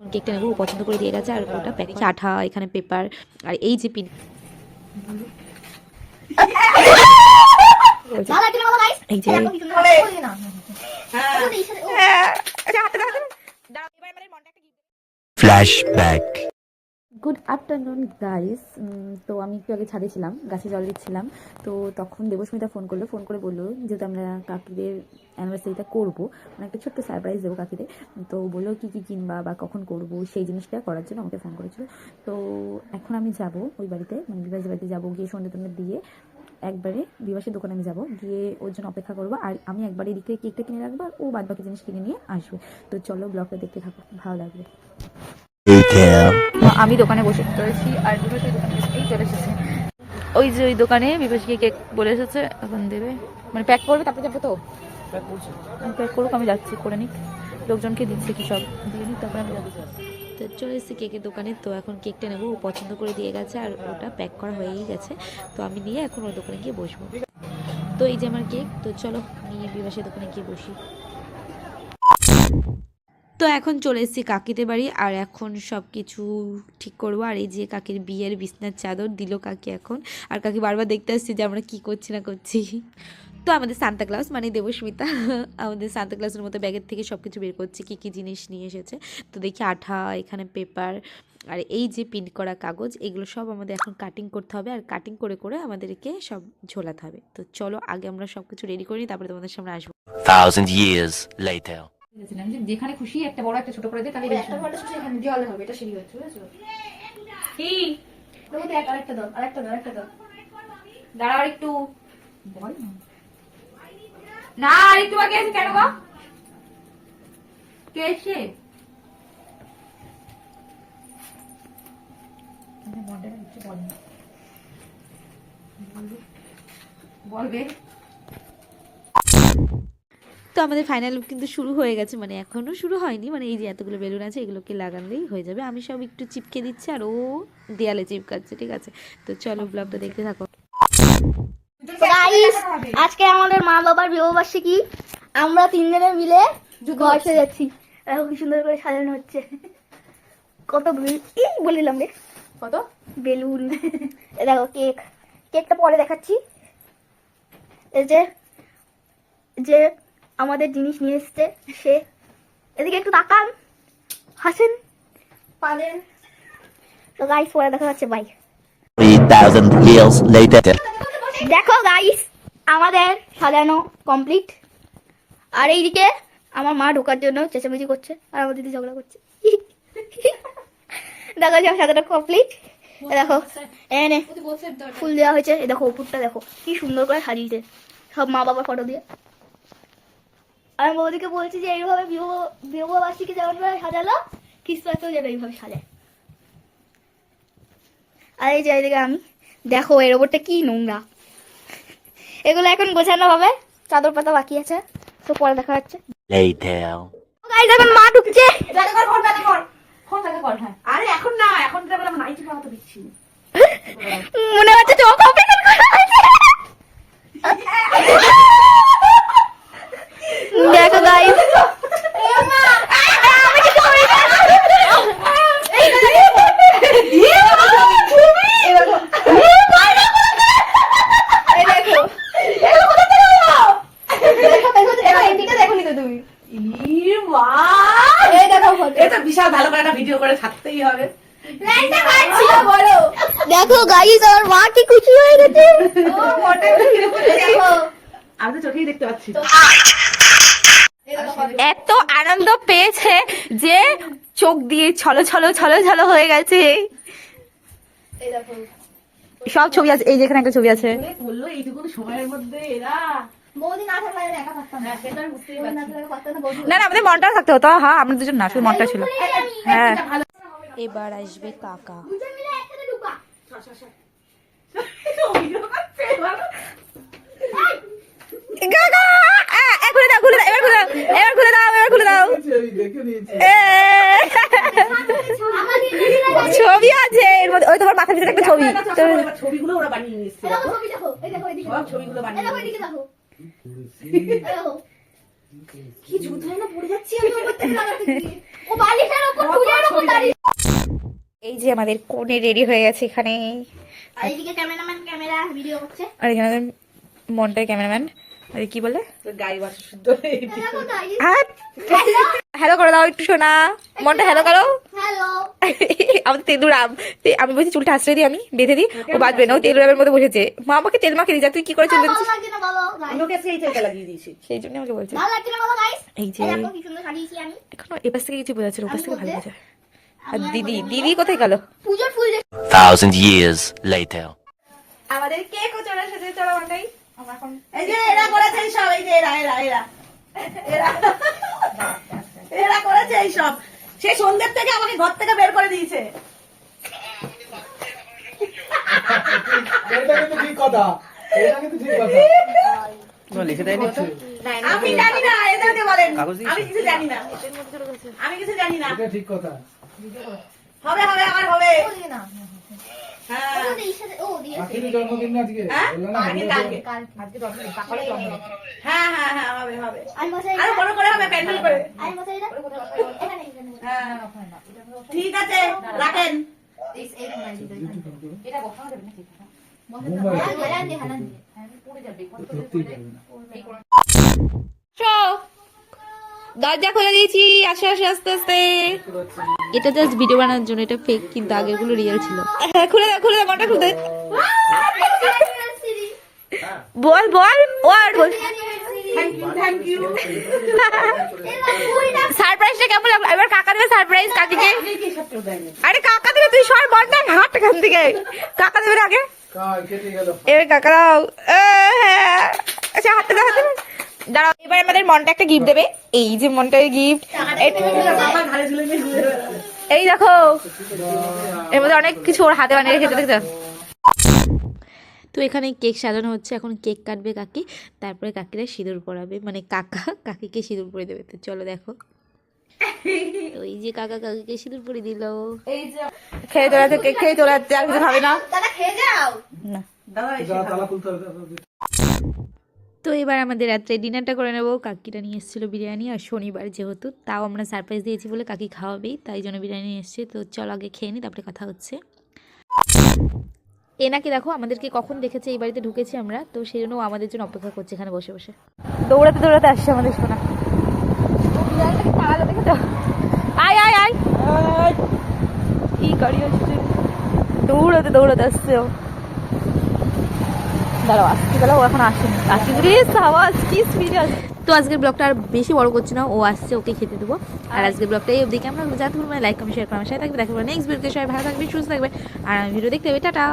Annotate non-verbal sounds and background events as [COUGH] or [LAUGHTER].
কেকটা নেব পছন্দ করে দিয়ে গেছে আর ওটা প্যাকেজ আঠা এখানে পেপার আর এই যে পিন [LAUGHS] এই যে. গুড আফটারনুন গাইস তো আমি একটু আগে ছাদে ছিলাম, গাছে জল দিচ্ছিলাম। তো তখন দেবস্মিতা ফোন করল ফোন করে বলল, যেহেতু আমরা কাকিদের অ্যানিভার্সারিটা করব মানে একটা ছোট্ট সারপ্রাইজ দেবো কাকিদের। তো বলল, কী কী কিনবা বা কখন করব? সেই জিনিসটা করার জন্য আমাকে ফোন করেছিল। তো এখন আমি যাব ওই বাড়িতে মানে বিবাসের বাড়িতে যাব, গিয়ে সন্ধ্যে টন্ধে দিয়ে একবারে বিবাসের দোকানে আমি যাব। গিয়ে ওর জন্য অপেক্ষা করব, আর আমি একবারে এদিকে কেকটা কিনে রাখব, আর ও বাদ বাকি জিনিস কিনে নিয়ে আসবে। তো চলো ব্লগটা দেখতে থাকো, ভালো লাগবে. আমি দোকানে বসে রয়েছি আর বিভাসী দোকানে এই চলে এসেছে ওই যে ওই দোকানে বিভাসীকে কেক বলে এসেছে এখন দেবে। মানে প্যাক করবে তারপরে যাব তো? প্যাক করুক আমি যাচ্ছি করে নিক। লোকজনকে দিচ্ছি কি সব দিয়ে নিক তারপরে আমি যাব তো চলে এসেছি কেকের দোকানে তো এখন কেকটা নেব ও পছন্দ করে দিয়ে গেছে আর ওটা প্যাক করা হয়েই গেছে। তো আমি নিয়ে এখন ওর দোকানে গিয়ে বসবো। তো এই যে আমার কেক তো চলো নিয়ে বিভাসের দোকানে গিয়ে বসি। তো এখন চলে এসেছি কাকিদের বাড়ি, আর এখন সব কিছু ঠিক করব। আর এই যে কাকির বিয়ের বিছনার চাদর দিল কাকি এখন। আর কাকি বারবার দেখতে আসছে যে আমরা কি করছি না করছি। তো আমাদের সান্তা ক্লাস মানে দেবস্মিতা আমাদের সান্তা ক্লাসের মতো ব্যাগের থেকে সব কিছু বের করছে, কী কী জিনিস নিয়ে এসেছে। তো দেখি আঠা, এখানে পেপার, আর এই যে প্রিন্ট করা কাগজ, এগুলো সব আমাদের এখন কাটিং করতে হবে। আর কাটিং করে করে আমাদেরকে সব ঝোলাতে হবে। তো চলো আগে আমরা সব কিছু রেডি করি তারপরে তোমাদের সামনে আসব. বলেছিলাম যে যেখানে খুশি একটা বড় একটা ছোট করে দে তাহলে একটা ফটো শুধু এখানে দেওয়ালে হবে এটা সিঁড়ি হচ্ছে বুঝেছ? কি? তোমাকে দেখ আরেকটা দাও আরেকটা দাও আরেকটা দাও। দাঁড়াও একটু। বল না। না আর একটু আগে আছে কেন গো? কে এসে বলবে? তো আমাদের ফাইনাল লুক কিন্তু শুরু হয়ে গেছে মানে এখনও শুরু হয়নি। মানে এই যে এতগুলো বেলুন আছে এগুলোকে লাগালেই হয়ে যাবে। আমি সব একটু চিপকে দিচ্ছি আর ও দেয়ালে চিপকাচ্ছে ঠিক আছে? তো চলো ব্লগটা দেখতে থাকো। গাইস আজকে আমাদের মা বাবার বিবাহবার্ষিকী। আমরা তিনজনে মিলে ঘর সাজাচ্ছি দেখো কি সুন্দর করে সাজানো হচ্ছে। কত বেলুন। এই বলিলাম রে। কত? বেলুন। এ দেখো কেক। কেকটা পরে দেখাচ্ছি। এই যে যে আমাদের জিনিস নিয়ে এসছে। সে এদিকে একটু তাকান। হাসেন। পালেন তো গাইস পরে দেখা যাচ্ছে by Three thousand years later. দেখো গাইস আমাদের সাজানো কমপ্লিট আর এইদিকে আমার মা ঢোকার জন্য চেঁচামেচি করছে আর আমার দিদি ঝগড়া করছে। দেখো যে আমার সাজানো কমপ্লিট দেখো এনে ফুল দেওয়া হয়েছে। দেখো উপরটা দেখো কি সুন্দর করে সাজিয়েছে। সব মা বাবার ফটো দিয়ে। আমি বৌদিকে বলছি যে এইভাবে বিবাহ বিবাহবার্ষিকী যেমন ভাবে সাজালো খ্রিস্টমাসেও যেন এইভাবে সাজায়। আর এই এইদিকে আমি দেখো এর ওপরটা কি নোংরা। এগুলো এখন গোছানো হবে চাদর পাতা বাকি আছে তো পরে দেখা যাচ্ছে এখন মা ঢুকছে। দেখা কর ফোন দেখা কর ফোন দেখা কর হ্যাঁ। আরে এখন না এখন তো নাইটি খাওয়া তো দিচ্ছি [LAUGHS] মনে হচ্ছে চোখ অপারেশন করা হয়েছে দেখো গাইস ই মা এই দেখো photo। এটা বিশাল ভালো করে একটা ভিডিও করে থাকতেই হবে দেখো গাইস আমার মা কি খুশি হয়ে গেছে। আমি তো চোখেই দেখতে পাচ্ছি এত আনন্দ পেয়েছে যে চোখ দিয়ে ছলো ছলো ছলো ছলো হয়ে গেছে। সব ছবি আছে এই যেখানে একটা ছবি আছে। বলল এইটুকু সময়ের মধ্যে এরা না। না আমাদের মনটা থাকতে হতো। হ্যাঁ আমরা দুজন না শুধু মনটা ছিল। হ্যাঁ। এবার আসবে কাকা। দুজন মিলে একসাথে ঢুকা। ভিডিও করছে বলো। কাকা! আ, এ, খুলে দাও খুলে দাও এবার এবার খুলে দাও এবার খুলে দাও। এ, আমার দিদিরা গেছে ছবি আছে এর মধ্যে ওই তোমার মাথার ভিতরে একটা ছবি। ছবিগুলো ওরা বানিয়ে ছবিগুলো দেখো। কি জুতো না পড়ে যাচ্ছি আমি ওর থেকে লাগাতে ও বালিশের এই যে আমাদের কোণে রেডি হয়ে গেছে এখানে। আর এইদিকে ক্যামেরাম্যান ক্যামেরা ভিডিও করছে আর এখানে আমাদের মনটাই ক্যামেরাম্যান। আর কি বলে? হ্যালো। করে দাও একটু শোনা মনটা হ্যালো করো। আমাদের তেঁদুরাম তে- আমি বলছি চুলটা আশ্রয় দিই আমি বেঁধে দিই। ও বাঁচবে না ও তেঁদুরামের মতো বসেছে। মা আমাকে তেল মাখিয়ে দিয়েছে তুই কি করে চুল বেঁধেছিস বলো guys? সেই জন্য আমাকে বলছে। এই যে এখনও এপাশ থেকে কিছু বোঝা যাচ্ছে না, ওপাশ থেকে ভালো মধ্যে? আর দিদি দিদি কোথায় গেল? পুজোর ফুল Thousand years later. আমাদের কেক ও চলে এই যে এরা করেছে এই সব এই যে এরা এরা এরা। এরা এরা করেছে এই সব। সে সন্ধ্যের থেকে আমাকে ঘর থেকে বের করে দিয়েছে। এটা কিন্তু ঠিক কথা। এটা কিন্তু ঠিক কথা। আমি জানি না এদেরকে বলেন। আমি কিছু জানি না। আমি কিছু জানি না। এটা ঠিক কথা। হবে হবে আমার হবে। ও দিয়ে না হ্যাঁ ও দিয়ে সাথে ও দিয়ে না আজকে? হ্যাঁ? না। হ্যাঁ হ্যাঁ হ্যাঁ হ্যাঁ ঠিক আছে দরজা খুলে দিয়েছি আসো আসো আস্তে আস্তে। এটা জাস্ট ভিডিও বানানোর জন্য এটা ফেক কিন্তু আগেরগুলো রিয়েল ছিল। হ্যাঁ, খুলে দাও খুলে দাও মনটা খুলে বল বল ওয়ার্ড বল। সারপ্রাইজটা কেমন লাগল? এবার কাকা দেবে সারপ্রাইজ কাকিকে। আরে কাকা দেবে তুই সর বল না হাট এখান থেকে। কাকা দেবে আগে। এবার কাকা দাও হ্যাঁ। আচ্ছা হাতে দাও হাতে। দাঁড়াও এবার আমাদের মনটা একটা গিফট দেবে। এই যে মনটার গিফট। এই দেখো। এর মধ্যে অনেক কিছু ওর হাতে বানিয়ে রেখেছে দেখছ? তো এখানে কেক সাজানো হচ্ছে। এখন কেক কাটবে কাকি তারপরে কাকিরা সিঁদুর পরাবে। মানে কাকা কাকিকে সিঁদুর পরে দেবে। তো চলো দেখো। ওই যে কাকা কাকিকে সিঁদুর পরে দিল। খেয়ে চলে যাচ্ছে কেক খেয়ে যাচ্ছে আর কিছু খাবে না। খেয়ে যাও। না। তো এবার আমাদের রাত্রে ডিনারটা করে নেব। কাকিটা নিয়ে এসেছিল বিরিয়ানি আর শনিবার যেহেতু তাও আমরা সারপ্রাইজ দিয়েছি বলে কাকি খাওয়াবেই তাই জন্য বিরিয়ানি নিয়ে এসছে। তো চল আগে খেয়ে নিই তারপরে কথা হচ্ছে। এনাকে দেখো আমাদেরকে কখন দেখেছে এই বাড়িতে ঢুকেছি আমরা তো সেই জন্য আমাদের জন্য অপেক্ষা করছে এখানে বসে বসে। দৌড়াতে দৌড়াতে আসছে আমাদের দেখেছ? আয় আয় আয়। কি দৌড়াতে দৌড়াতে আসছে ও। দাঁড়াও আসতে গেলে ও এখন আসেনি। তো আজকের ব্লগটা আর বেশি বড় করছি না ও আসছে ওকে খেতে দেবো। আর আজকের ব্লগটা এই অবধি। আমরা যা যাতে লাইক কমেন্ট শেয়ার করার সাথে থাকবে দেখব নেক্সট ভিডিওতে সবাই ভালো থাকবে সুস্থ থাকবে আর ভিডিও দেখতে হবে টাটা।